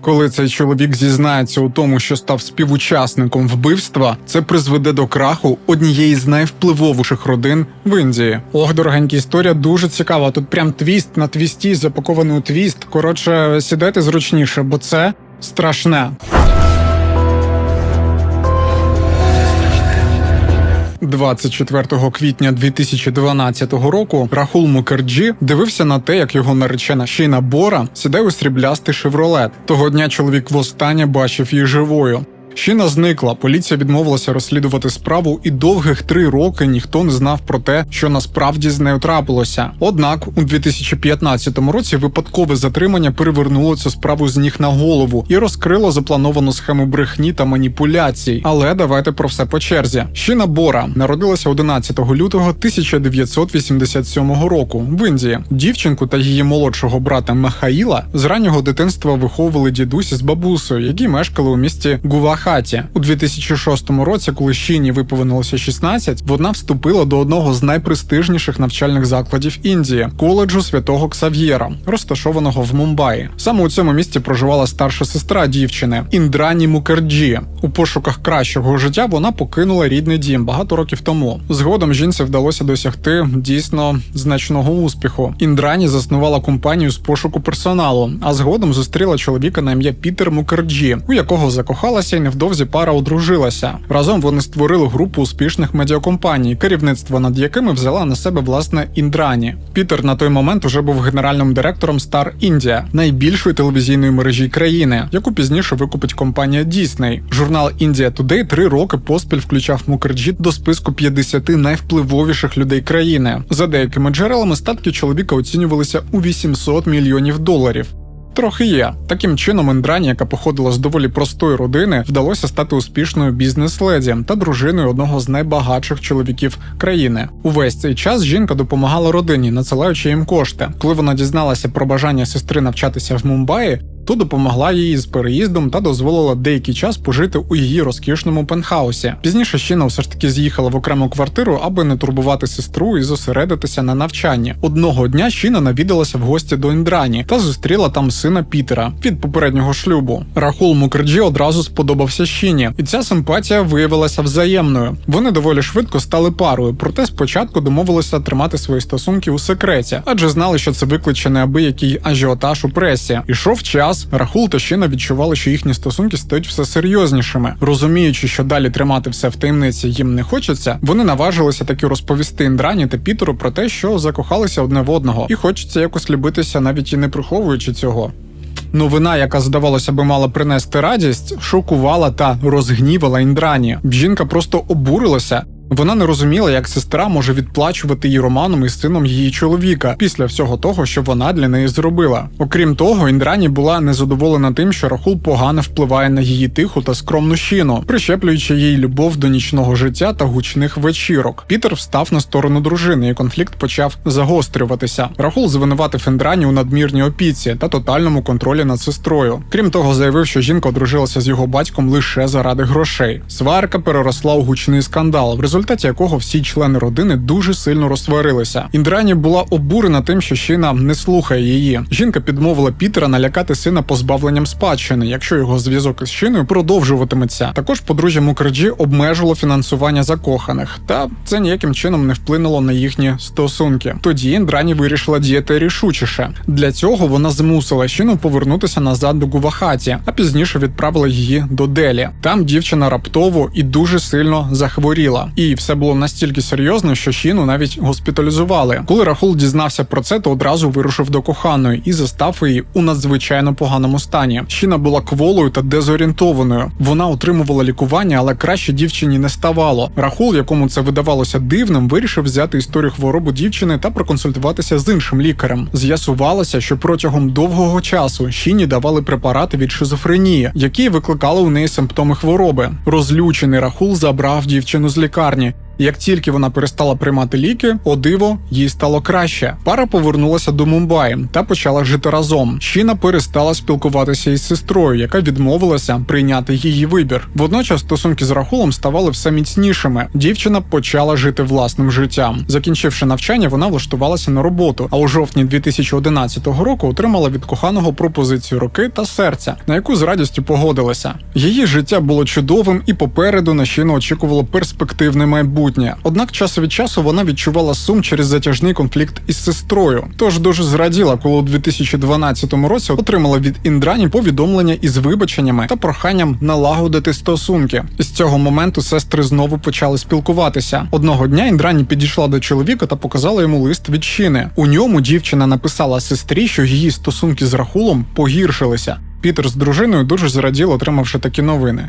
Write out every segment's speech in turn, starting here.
Коли цей чоловік зізнається у тому, що став співучасником вбивства, це призведе до краху однієї з найвпливовіших родин в Індії. Ох, дорогенькі, історія дуже цікава. Тут прям твіст на твісті, запакований у твіст. Коротше, сідайте зручніше, бо це страшне. 24 квітня 2012 року Рахул Мукерджі дивився на те, як його наречена Шіна Бора сідає у сріблястий шевролет. Того дня чоловік востаннє бачив її живою. Щіна зникла, поліція відмовилася розслідувати справу, і довгих три роки ніхто не знав про те, що насправді з нею трапилося. Однак у 2015 році випадкове затримання перевернуло цю справу з ніг на голову і розкрило заплановану схему брехні та маніпуляцій. Але давайте про все по черзі. Щіна Бора народилася 11 лютого 1987 року в Індії. Дівчинку та її молодшого брата Михаїла з раннього дитинства виховували дідусі з бабусею, які мешкали у місті Гувахаті. У 2006 році, коли Щіні виповнилося 16, вона вступила до одного з найпрестижніших навчальних закладів Індії коледжу святого Ксав'єра, розташованого в Мумбаї. Саме у цьому місті проживала старша сестра дівчини Індрані Мукерджі. У пошуках кращого життя вона покинула рідний дім багато років тому. Згодом жінці вдалося досягти дійсно значного успіху. Індрані заснувала компанію з пошуку персоналу, а згодом зустріла чоловіка на ім'я Пітер Мукерджі, у якого закохалася і невдовзі пара одружилася. Разом вони створили групу успішних медіакомпаній, керівництво над якими взяла на себе власне Індрані. Пітер на той момент уже був генеральним директором Star India, найбільшої телевізійної мережі країни, яку пізніше викупить компанія Disney. Журнал India Today три роки поспіль включав Мукерджі до списку 50 найвпливовіших людей країни. За деякими джерелами статки чоловіка оцінювалися у 800 мільйонів доларів. Трохи є. Таким чином, Індрані, яка походила з доволі простої родини, вдалося стати успішною бізнес-леді та дружиною одного з найбагатших чоловіків країни. Увесь цей час жінка допомагала родині, надсилаючи їм кошти. Коли вона дізналася про бажання сестри навчатися в Мумбаї, то допомогла їй з переїздом та дозволила деякий час пожити у її розкішному пентхаусі. Пізніше Щіна все ж таки з'їхала в окрему квартиру, аби не турбувати сестру і зосередитися на навчанні. Одного дня Щіна навідалася в гості до Індрані та зустріла там сина Пітера від попереднього шлюбу. Рахул Мукерджі одразу сподобався Щіні, і ця симпатія виявилася взаємною. Вони доволі швидко стали парою, проте спочатку домовилися тримати свої стосунки у секреті, адже знали, що це викличе неабиякий ажіотаж у пресі. Ішов час. Рахул та Щіна відчували, що їхні стосунки стають все серйознішими. Розуміючи, що далі тримати все в таємниці їм не хочеться, вони наважилися таки розповісти Індрані та Пітеру про те, що закохалися одне в одного, і хочеться якось любитися, навіть і не приховуючи цього. Новина, яка здавалося би мала принести радість, шокувала та розгнівала Індрані. Жінка просто обурилася. Вона не розуміла, як сестра може відплачувати її романом із сином її чоловіка після всього того, що вона для неї зробила. Окрім того, Індрані була незадоволена тим, що Рахул погано впливає на її тиху та скромну щіну, прищеплюючи їй любов до нічного життя та гучних вечірок. Пітер встав на сторону дружини, і конфлікт почав загострюватися. Рахул звинуватив Індрані у надмірній опіці та тотальному контролі над сестрою. Крім того, заявив, що жінка одружилася з його батьком лише заради грошей. Сварка переросла у гучний скандал. В результаті якого всі члени родини дуже сильно розсварилися. Індрані була обурена тим, що Щіна не слухає її. Жінка підмовила Пітера налякати сина позбавленням спадщини, якщо його зв'язок із Щіною продовжуватиметься. Також подружжя Мукерджі обмежило фінансування закоханих, та це ніяким чином не вплинуло на їхні стосунки. Тоді Індрані вирішила діяти рішучіше. Для цього вона змусила Щіну повернутися назад до Гувахаті, а пізніше відправила її до Делі. Там дівчина раптово і дуже сильно захворіла. І все було настільки серйозно, що Щіну навіть госпіталізували. Коли Рахул дізнався про це, то одразу вирушив до коханої і застав її у надзвичайно поганому стані. Щіна була кволою та дезорієнтованою. Вона отримувала лікування, але краще дівчині не ставало. Рахул, якому це видавалося дивним, вирішив взяти історію хворобу дівчини та проконсультуватися з іншим лікарем. З'ясувалося, що протягом довгого часу Щіні давали препарати від шизофренії, які викликали у неї симптоми хвороби. Розлючений Рахул забрав дівчину з лікарні лікарні як тільки вона перестала приймати ліки, о диво, їй стало краще. Пара повернулася до Мумбаї та почала жити разом. Щіна перестала спілкуватися із сестрою, яка відмовилася прийняти її вибір. Водночас стосунки з Рахулом ставали все міцнішими. Дівчина почала жити власним життям. Закінчивши навчання, вона влаштувалася на роботу. А у жовтні 2011 року отримала від коханого пропозицію руки та серця, на яку з радістю погодилася. Її життя було чудовим, і попереду на Щіну очікувало перспективне майбутнє. Однак час від часу вона відчувала сум через затяжний конфлікт із сестрою. Тож дуже зраділа, коли у 2012 році отримала від Індрані повідомлення із вибаченнями та проханням налагодити стосунки. І З цього моменту сестри знову почали спілкуватися. Одного дня Індрані підійшла до чоловіка та показала йому лист від Щіни. У ньому дівчина написала сестрі, що її стосунки з Рахулом погіршилися. Пітер з дружиною дуже зрадів, отримавши такі новини.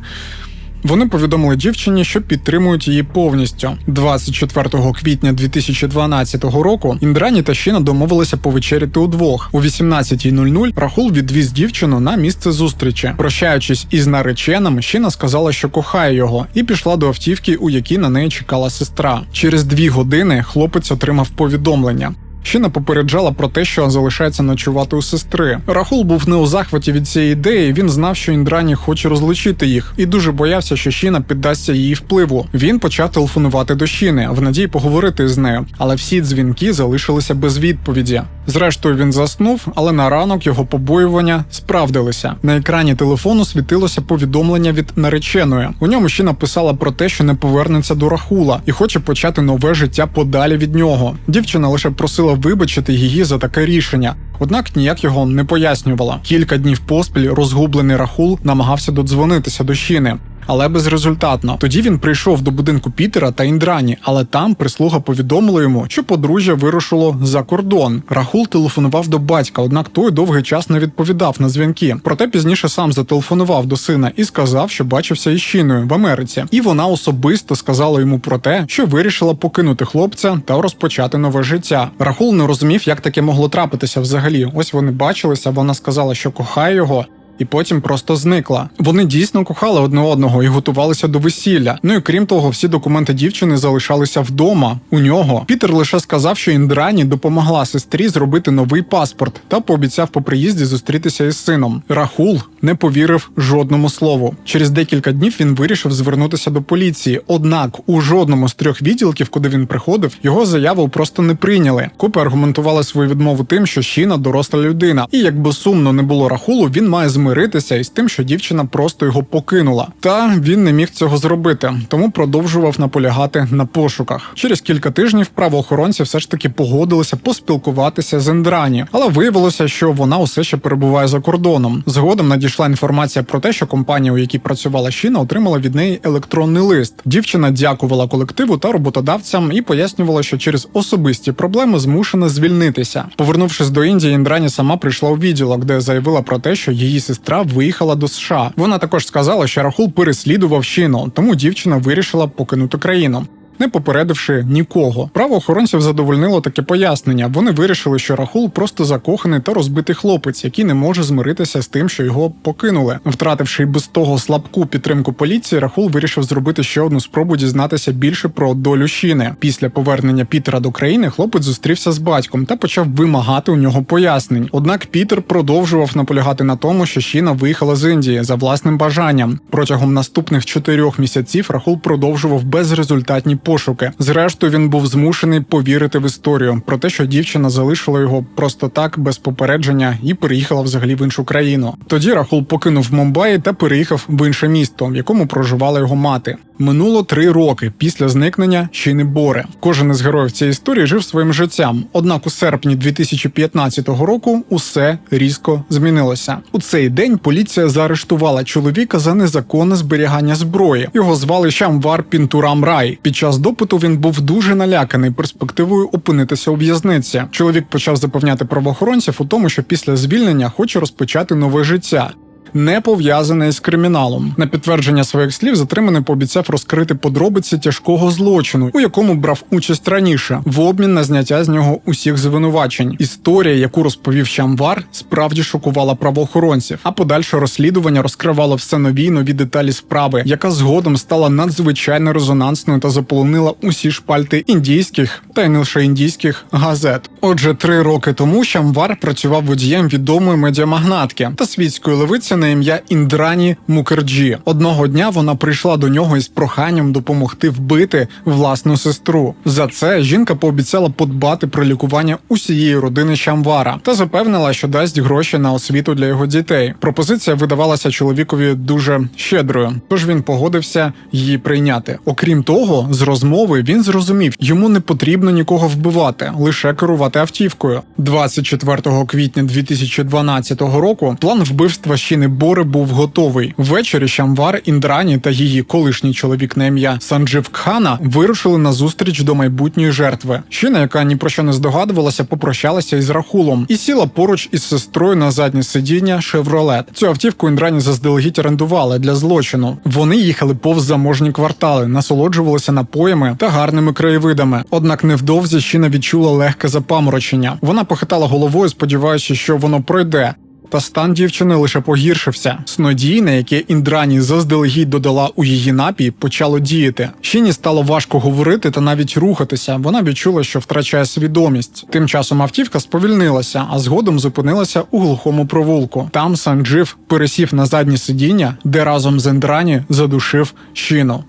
Вони повідомили дівчині, що підтримують її повністю. 24 квітня 2012 року Індрані та Щіна домовилися повечеряти удвох. О 18.00 Рахул відвіз дівчину на місце зустрічі. Прощаючись із нареченим, Щіна сказала, що кохає його, і пішла до автівки, у якій на неї чекала сестра. Через дві години хлопець отримав повідомлення. Щіна попереджала про те, що залишається ночувати у сестри. Рахул був не у захваті від цієї ідеї. Він знав, що Індрані хоче розлучити їх, і дуже боявся, що Щіна піддасться її впливу. Він почав телефонувати до Щіни в надії поговорити з нею, але всі дзвінки залишилися без відповіді. Зрештою, він заснув, але на ранок його побоювання справдилися. На екрані телефону світилося повідомлення від нареченої. У ньому ще написала про те, що не повернеться до Рахула і хоче почати нове життя подалі від нього. Дівчина лише просила вибачити її за таке рішення. Однак ніяк його не пояснювала. Кілька днів поспіль розгублений Рахул намагався додзвонитися до Щіни. Але безрезультатно. Тоді він прийшов до будинку Пітера та Індрані, але там прислуга повідомила йому, що подружжя вирушило за кордон. Рахул телефонував до батька, однак той довгий час не відповідав на дзвінки. Проте пізніше сам зателефонував до сина і сказав, що бачився із Щіною в Америці. І вона особисто сказала йому про те, що вирішила покинути хлопця та розпочати нове життя. Рахул не розумів, як таке могло трапитися взагалі. Ось вони бачилися. Вона сказала, що кохає його і потім просто зникла. Вони дійсно кохали одне одного і готувалися до весілля. Ну і крім того, всі документи дівчини залишалися вдома у нього. Пітер лише сказав, що Індрані допомогла сестрі зробити новий паспорт та пообіцяв по приїзді зустрітися із сином. Рахул не повірив жодному слову. Через декілька днів він вирішив звернутися до поліції. Однак у жодному з трьох відділків, куди він приходив, його заяву просто не прийняли. Копи аргументували свою відмову тим, що Щіна доросла людина, і якби сумно не було рахулу, він має змиритися із тим, що дівчина просто його покинула. Та він не міг цього зробити, тому продовжував наполягати на пошуках. Через кілька тижнів правоохоронці все ж таки погодилися поспілкуватися з Ендрані, але виявилося, що вона усе ще перебуває за кордоном. Згодом надійшла інформація про те, що компанія, у якій працювала Щіна, отримала від неї електронний лист. Дівчина дякувала колективу та роботодавцям і пояснювала, що через особисті проблеми змушена звільнитися. Повернувшись до Індії, Індрані сама прийшла у відділок, де заявила про те, що її сестра виїхала до США. Вона також сказала, що Рахул переслідував Шіно, тому дівчина вирішила покинути країну. Не попередивши нікого, правоохоронців задовольнило таке пояснення. Вони вирішили, що Рахул просто закоханий та розбитий хлопець, який не може змиритися з тим, що його покинули. Втративши без того слабку підтримку поліції, Рахул вирішив зробити ще одну спробу дізнатися більше про долю Щіни. Після повернення Пітера до країни хлопець зустрівся з батьком та почав вимагати у нього пояснень. Однак Пітер продовжував наполягати на тому, що Щіна виїхала з Індії за власним бажанням. Протягом наступних чотирьох місяців Рахул продовжував безрезультатні пошуки. Зрештою, він був змушений повірити в історію про те, що дівчина залишила його просто так без попередження і переїхала взагалі в іншу країну. Тоді Рахул покинув Мумбаї та переїхав в інше місто, в якому проживала його мати. Минуло три роки після зникнення Щіни Бори. Кожен із героїв цієї історії жив своїм життям. Однак у серпні 2015 року усе різко змінилося. У цей день поліція заарештувала чоловіка за незаконне зберігання зброї. Його звали Шамвар Пінтурам Рай. Під час допиту він був дуже наляканий перспективою опинитися у в'язниці. Чоловік почав запевняти правоохоронців у тому, що після звільнення хоче розпочати нове життя. Не пов'язане із криміналом. На підтвердження своїх слів затриманий пообіцяв розкрити подробиці тяжкого злочину, у якому брав участь раніше, в обмін на зняття з нього усіх звинувачень. Історія, яку розповів Шамвар, справді шокувала правоохоронців, а подальше розслідування розкривало все нові нові деталі справи, яка згодом стала надзвичайно резонансною та заполонила усі шпальти індійських та й не лише індійських газет. Отже, три роки тому Шамвар працював водієм відомої медіамагнатки та світської левиці на ім'я Індрані Мукерджі. Одного дня вона прийшла до нього із проханням допомогти вбити власну сестру. За це жінка пообіцяла подбати про лікування усієї родини Шамвара та запевнила, що дасть гроші на освіту для його дітей. Пропозиція видавалася чоловікові дуже щедрою, тож він погодився її прийняти. Окрім того, з розмови він зрозумів, йому не потрібно нікого вбивати, лише керувати автівкою. 24 квітня 2012 року план вбивства щіни Бори був готовий. Ввечері Шамвар, Індрані та її колишній чоловік на ім'я Санджив Кхана вирушили на зустріч до майбутньої жертви. Щина, яка ні про що не здогадувалася, попрощалася із Рахулом і сіла поруч із сестрою на заднє сидіння Шевролет. Цю автівку Індрані заздалегідь орендували для злочину. Вони їхали повз заможні квартали, насолоджувалися напоями та гарними краєвидами. Однак невдовзі щина відчула легке запаморочення. Вона похитала головою, сподіваючись, що воно пройде. Та стан дівчини лише погіршився. Снодійне, яке Індрані заздалегідь додала у її напій, почало діяти. Щині стало важко говорити та навіть рухатися. Вона відчула, що втрачає свідомість. Тим часом автівка сповільнилася, а згодом зупинилася у глухому провулку. Там Санджив пересів на заднє сидіння, де разом з Індрані задушив щину.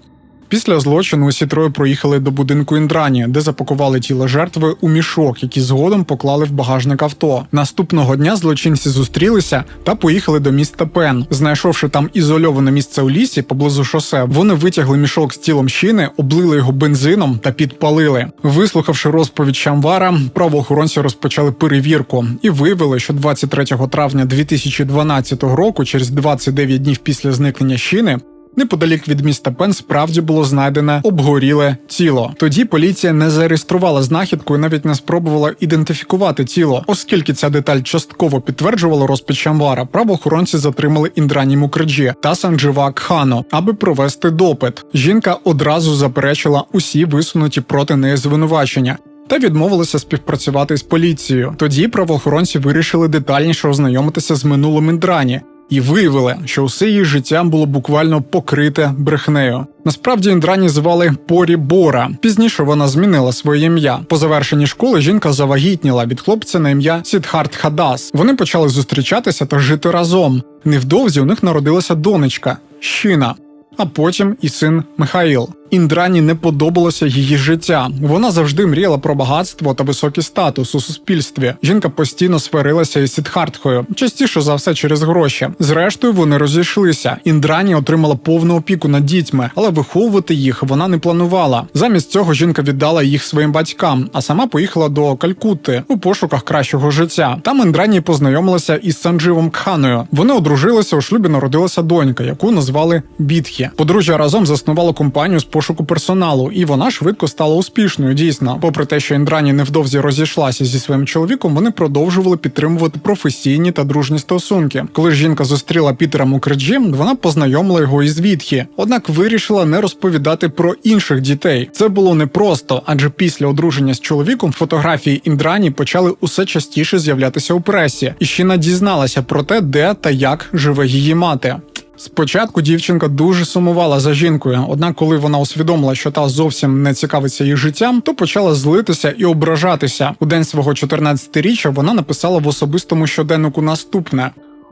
Після злочину усі троє проїхали до будинку Індрані, де запакували тіло жертви у мішок, який згодом поклали в багажник авто. Наступного дня злочинці зустрілися та поїхали до міста Пен. Знайшовши там ізольоване місце у лісі поблизу шосе, вони витягли мішок з тілом щини, облили його бензином та підпалили. Вислухавши розповідь Шамвара, правоохоронці розпочали перевірку і виявили, що 23 травня 2012 року, через 29 днів після зникнення щини, Неподалік від міста Пен справді було знайдене обгоріле тіло. Тоді поліція не зареєструвала знахідку і навіть не спробувала ідентифікувати тіло, оскільки ця деталь частково підтверджувала розпит Шамвара. Правоохоронці затримали Індрані Мукерджі та Санджива Кхану, аби провести допит. Жінка одразу заперечила усі висунуті проти неї звинувачення. Та відмовилася співпрацювати з поліцією. Тоді правоохоронці вирішили детальніше ознайомитися з минулим Індрані, і виявили, що усе її життя було буквально покрите брехнею. Насправді Індрані звали Порі Бора. Пізніше вона змінила своє ім'я. По завершенні школи жінка завагітніла від хлопця на ім'я Сідхарт Хадас. Вони почали зустрічатися та жити разом. Невдовзі у них народилася донечка Щина. А потім і син Михаїл. Індрані не подобалося її життя. Вона завжди мріяла про багатство та високий статус у суспільстві. Жінка постійно сварилася із Сідхартхою, частіше за все через гроші. Зрештою, вони розійшлися. Індрані отримала повну опіку над дітьми, але виховувати їх вона не планувала. Замість цього жінка віддала їх своїм батькам, а сама поїхала до Калькутти у пошуках кращого життя. Там Індрані познайомилася із Сандживом Кханою. Вони одружилися у шлюбі. Народилася донька, яку назвали Бітхі. Подружжя разом заснувало компанію з пошуку персоналу, і вона швидко стала успішною. Дійсно, попри те, що Індрані невдовзі розійшлася зі своїм чоловіком, вони продовжували підтримувати професійні та дружні стосунки. Коли жінка зустріла Пітера Мукерджі, вона познайомила його із Вітхі, однак вирішила не розповідати про інших дітей. Це було непросто, адже після одруження з чоловіком фотографії Індрані почали усе частіше з'являтися у пресі, і ще дізналася про те, де та як живе її мати. Спочатку дівчинка дуже сумувала за жінкою, однак, коли вона усвідомила, що та зовсім не цікавиться її життям, то почала злитися і ображатися. У день свого 14-річчя вона написала в особистому щоденнику наступне: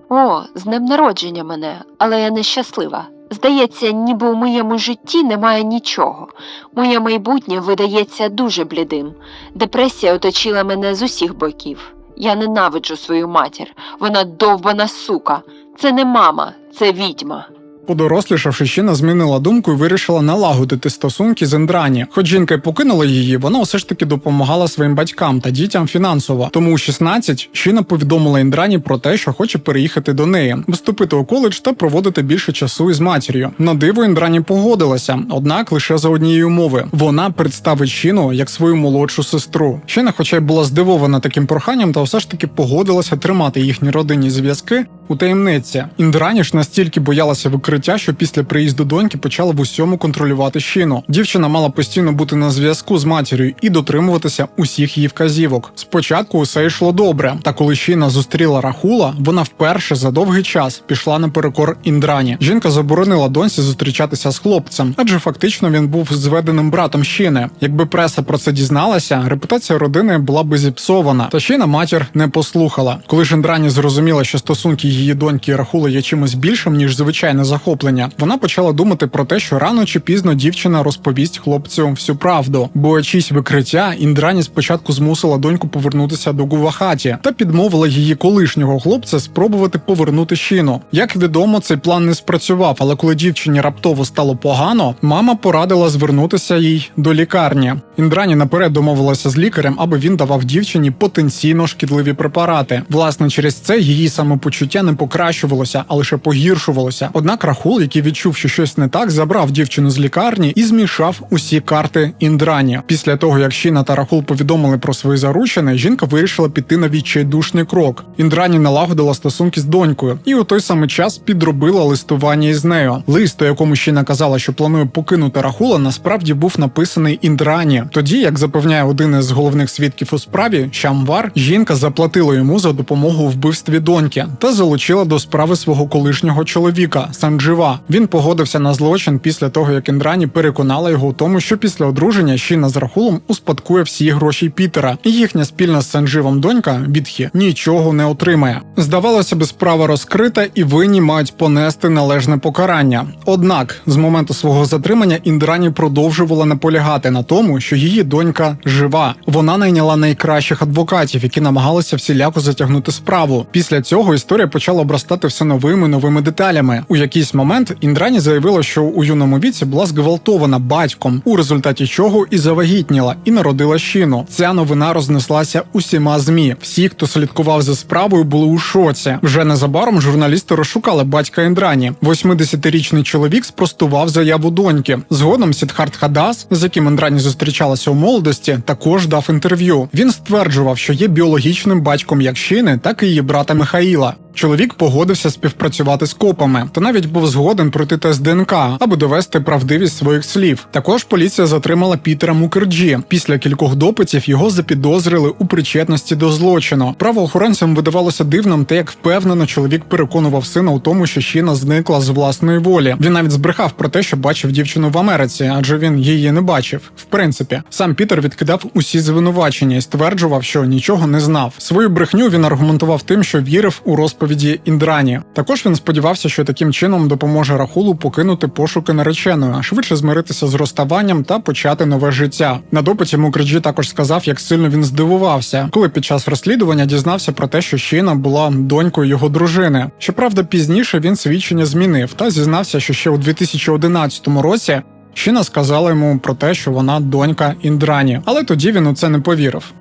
О, з днем народження мене, але я нещаслива. Здається, ніби у моєму житті немає нічого. Моє майбутнє видається дуже блідим. Депресія оточила мене з усіх боків. Я ненавиджу свою матір. Вона довбана сука. Це не мама, це відьма. Подорослішавши, Щіна змінила думку і вирішила налагодити стосунки з Індрані. Хоч жінка й покинула її, вона все ж таки допомагала своїм батькам та дітям фінансово. Тому у 16 Щіна повідомила Індрані про те, що хоче переїхати до неї, вступити у коледж та проводити більше часу із матір'ю. На диво Індрані погодилася, однак лише за однієї умови. Вона представить Щіну як свою молодшу сестру. Щіна, хоча й була здивована таким проханням, та все ж таки погодилася тримати їхні родинні зв'язки у таємниці. Індрані ж настільки боялася викриття, що після приїзду доньки почала в усьому контролювати щіну. Дівчина мала постійно бути на зв'язку з матір'ю і дотримуватися усіх її вказівок. Спочатку усе йшло добре, та коли щіна зустріла Рахула, вона вперше за довгий час пішла наперекор Індрані. Жінка заборонила доньці зустрічатися з хлопцем, адже фактично він був зведеним братом щіни. Якби преса про це дізналася, репутація родини була би зіпсована. Та щіна матір не послухала. Коли ж Індрані зрозуміла, що стосунки її доньки і Рахула є чимось більшим ніж звичайне захоплення, вона почала думати про те, що рано чи пізно дівчина розповість хлопцю всю правду. Боячись викриття, Індрані спочатку змусила доньку повернутися до Гувахаті та підмовила її колишнього хлопця спробувати повернути щіну. Як відомо, цей план не спрацював, але коли дівчині раптово стало погано, мама порадила звернутися їй до лікарні. Індрані наперед домовилася з лікарем, аби він давав дівчині потенційно шкідливі препарати. Власне, через це її самопочуття не покращувалося, а лише погіршувалося. Однак Рахул, який відчув, що щось не так, забрав дівчину з лікарні і змішав усі карти Індрані. Після того, як Щіна та Рахул повідомили про свої заручини, жінка вирішила піти на відчайдушний крок. Індрані налагодила стосунки з донькою, і у той самий час підробила листування із нею. Лист, у якому Щіна казала, що планує покинути Рахула, насправді був написаний Індрані. Тоді, як запевняє один із головних свідків у справі, Шамвар, жінка заплатила йому за допомогу у вбивстві доньки та залучила до справи свого колишнього чоловіка Санджива. Він погодився на злочин після того, як Індрані переконала його у тому, що після одруження Щіна з Рахулом успадкує всі гроші Пітера, і їхня спільна з Сандживом донька Відхі нічого не отримає. Здавалося би, справа розкрита, і винні мають понести належне покарання. Однак, з моменту свого затримання Індрані продовжувала наполягати на тому, що її донька жива. Вона найняла найкращих адвокатів, які намагалися всіляко затягнути справу. Після цього історія почала обростати все новими новими деталями. У якийсь момент Індрані заявила, що у юному віці була зґвалтована батьком, у результаті чого і завагітніла, і народила щіну. Ця новина рознеслася усіма змі. Всі, хто слідкував за справою, були у шоці. Вже незабаром журналісти розшукали батька Індрані. 80-річний чоловік спростував заяву доньки. Згодом Сідхарт Хадас, з яким Індрані зустрічалася у молодості, також дав інтерв'ю. Він стверджував, що є біологічним батьком як щини, так і її брата Михаїла. Чоловік погодився співпрацювати з копами, та навіть був згоден пройти тест ДНК, аби довести правдивість своїх слів. Також поліція затримала Пітера Мукерджі. Після кількох допитів його запідозрили у причетності до злочину. Правоохоронцям видавалося дивним те, як впевнено чоловік переконував сина у тому, що Щіна зникла з власної волі. Він навіть збрехав про те, що бачив дівчину в Америці, адже він її не бачив. В принципі, сам Пітер відкидав усі звинувачення і стверджував, що нічого не знав. Свою брехню він аргументував тим, що вірив у розповіді Індрані. Також він сподівався, що таким чином допоможе Рахулу покинути пошуки нареченої, а швидше змиритися з розставанням та почати нове життя. На допиті Мукерджі також сказав, як сильно він здивувався, коли під час розслідування дізнався про те, що Щіна була донькою його дружини. Щоправда, пізніше він свідчення змінив та зізнався, що ще у 2011 році. Щіна сказала йому про те, що вона донька Індрані, але тоді він у це не повірив.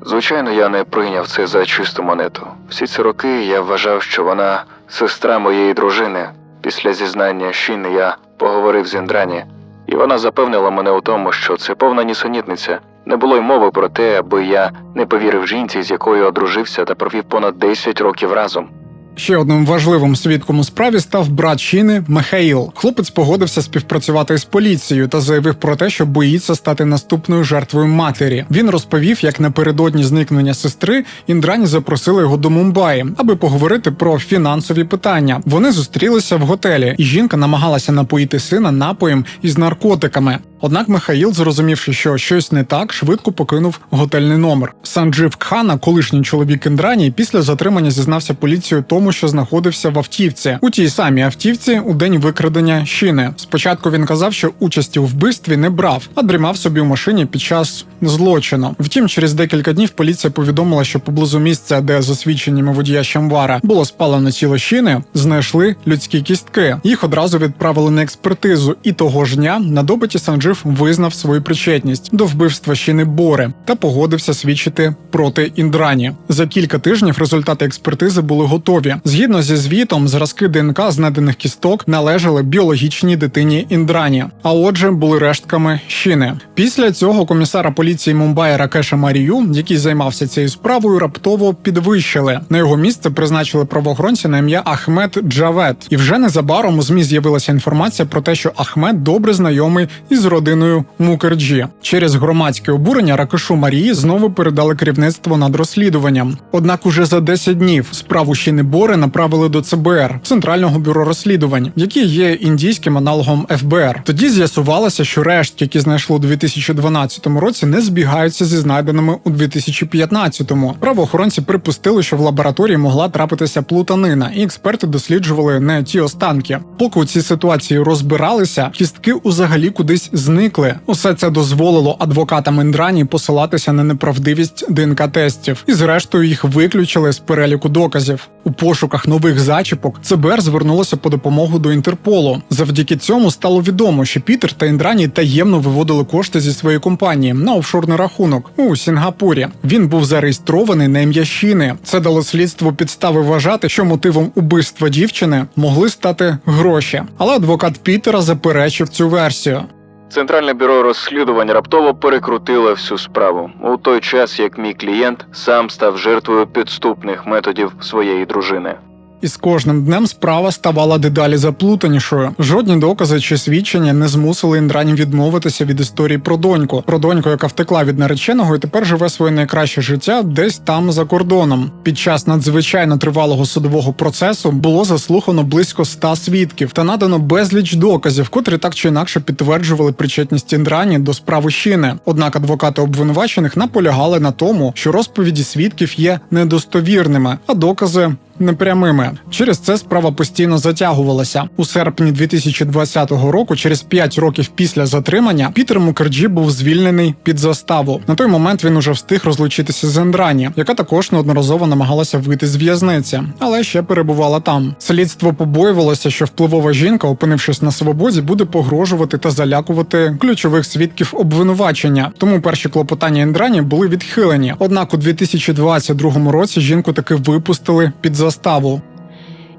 Звичайно, я не прийняв це за чисту монету. Всі ці роки я вважав, що вона сестра моєї дружини. Після зізнання Шіни я поговорив з Індрані, і вона запевнила мене у тому, що це повна нісенітниця. Не було й мови про те, аби я не повірив жінці, з якою одружився та провів понад 10 років разом. Ще одним важливим свідком у справі став брат Щіни Михаїл. Хлопець погодився співпрацювати з поліцією та заявив про те, що боїться стати наступною жертвою матері. Він розповів, як напередодні зникнення сестри Індрані запросили його до Мумбаї, аби поговорити про фінансові питання. Вони зустрілися в готелі, і жінка намагалася напоїти сина напоєм із наркотиками. Однак Михаїл, зрозумівши, що щось не так, швидко покинув готельний номер. Санджив Кхана, колишній чоловік Індрані, після затримання зізнався поліцію тому, що знаходився в автівці у тій самій автівці у день викрадення щини. Спочатку він казав, що участі у вбивстві не брав, а дрімав собі в машині під час злочину. Втім, через декілька днів поліція повідомила, що поблизу місця, де за свідченнями водія Шамвара було спалено тіло щини, знайшли людські кістки. Їх одразу відправили на експертизу, і того ж дня на допиті Санджив визнав свою причетність до вбивства Щіни Бори та погодився свідчити проти Індрані. За кілька тижнів результати експертизи були готові. Згідно зі звітом, зразки ДНК знайдених кісток належали біологічній дитині Індрані, а отже, були рештками щини. Після цього комісара поліції Мумбаї Ракеша Марію, який займався цією справою, раптово підвищили. На його місце призначили правоохоронця на ім'я Ахмед Джавет. І вже незабаром у змі з'явилася інформація про те, що Ахмед добре знайомий із родиною Мукерджі. Через громадське обурення Ракешу Марії знову передали керівництво над розслідуванням. Однак уже за 10 днів справу щини Бори направили до ЦБР Центрального бюро розслідувань, яке є індійським аналогом ФБР. Тоді з'ясувалося, що рештки, які знайшли у 2012 році, не збігаються зі знайденими у 2015-му. Правоохоронці припустили, що в лабораторії могла трапитися плутанина, і експерти досліджували не ті останки. Поки у цій ситуації розбиралися, кістки узагалі кудись зникли. Усе це дозволило адвокатам Індрані посилатися на неправдивість ДНК тестів, і зрештою їх виключили з переліку доказів. У пошуках нових зачіпок ЦБР звернулося по допомогу до Інтерполу. Завдяки цьому стало відомо, що Пітер та Індрані таємно виводили кошти зі своєї компанії на офшорний рахунок у Сінгапурі. Він був зареєстрований на ім'я Щіни. Це дало слідству підстави вважати, що мотивом убивства дівчини могли стати гроші. Але адвокат Пітера заперечив цю версію. Центральне бюро розслідувань раптово перекрутило всю справу у той час, як мій клієнт сам став жертвою підступних методів своєї дружини. І з кожним днем справа ставала дедалі заплутанішою. Жодні докази чи свідчення не змусили Індрані відмовитися від історії про доньку, про доньку, яка втекла від нареченого і тепер живе своє найкраще життя десь там за кордоном. Під час надзвичайно тривалого судового процесу було заслухано близько ста свідків та надано безліч доказів, котрі так чи інакше підтверджували причетність Індрані до справи щини. Однак адвокати обвинувачених наполягали на тому, що розповіді свідків є недостовірними, а докази непрямими. Через це справа постійно затягувалася. У серпні 2020 року, через 5 років після затримання, Пітер Мукерджі був звільнений під заставу. На той момент він уже встиг розлучитися з Ендрані, яка також неодноразово намагалася вийти з в'язниці, але ще перебувала там. Слідство побоювалося, що впливова жінка, опинившись на свободі, буде погрожувати та залякувати ключових свідків обвинувачення. Тому перші клопотання Ендрані були відхилені. Однак у 2022 році жінку таки випустили під заставу.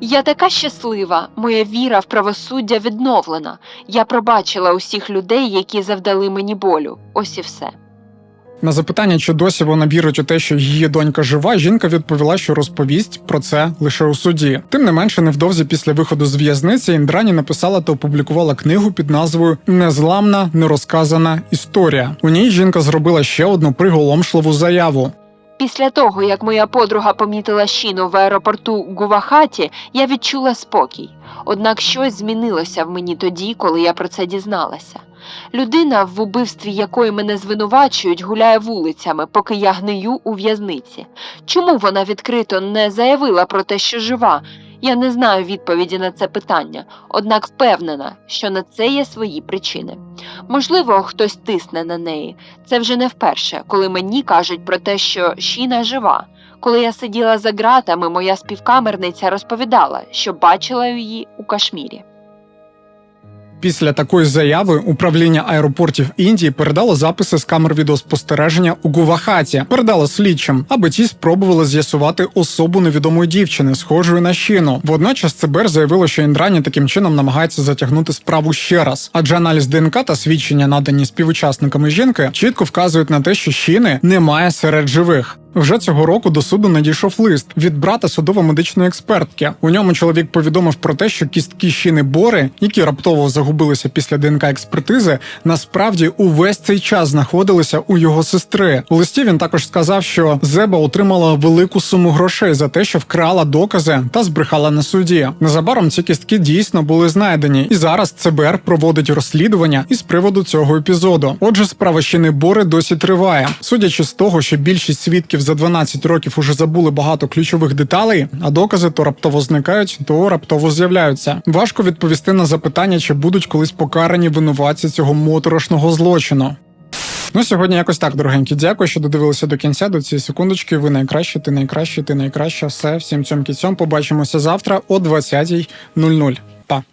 Я така щаслива, моя віра в правосуддя відновлена. Я пробачила усіх людей, які завдали мені болю. Ось і все. На запитання, чи досі вона вірить у те, що її донька жива, жінка відповіла, що розповість про це лише у суді. Тим не менше, невдовзі після виходу з в'язниці Індрані написала та опублікувала книгу під назвою Незламна нерозказана історія. У ній жінка зробила ще одну приголомшливу заяву. Після того, як моя подруга помітила щіну в аеропорту Гувахаті, я відчула спокій. Однак щось змінилося в мені тоді, коли я про це дізналася. Людина, в убивстві якої мене звинувачують, гуляє вулицями, поки я гнию у в'язниці. Чому вона відкрито не заявила про те, що жива? Я не знаю відповіді на це питання, однак впевнена, що на це є свої причини. Можливо, хтось тисне на неї. Це вже не вперше, коли мені кажуть про те, що Шіна жива. Коли я сиділа за ґратами, моя співкамерниця розповідала, що бачила її у Кашмірі. Після такої заяви управління аеропортів Індії передало записи з камер відеоспостереження у Гувахаті, передало слідчим, аби ті спробували з'ясувати особу невідомої дівчини, схожої на щину. Водночас ЦБР заявило, що Індрані таким чином намагається затягнути справу ще раз, адже аналіз ДНК та свідчення, надані співучасниками жінки, чітко вказують на те, що щини немає серед живих. Вже цього року до суду надійшов лист від брата судово-медичної експертки. У ньому чоловік повідомив про те, що кістки щини бори, які раптово загубилися після ДНК експертизи, насправді увесь цей час знаходилися у його сестри. У листі він також сказав, що Зеба отримала велику суму грошей за те, що вкрала докази та збрехала на суді. Незабаром ці кістки дійсно були знайдені, і зараз ЦБР проводить розслідування із приводу цього епізоду. Отже, справа щини бори досі триває. Судячи з того, що більшість свідків за 12 років уже забули багато ключових деталей, а докази то раптово зникають, то раптово з'являються. Важко відповісти на запитання, чи будуть колись покарані винуватці цього моторошного злочину. Ну, сьогодні якось так, дорогенькі. Дякую, що додивилися до кінця до цієї секундочки. Ви найкращі, ти найкращий, ти найкраща. Все, всім цьом кіцьом. Побачимося завтра о 20.00. Па.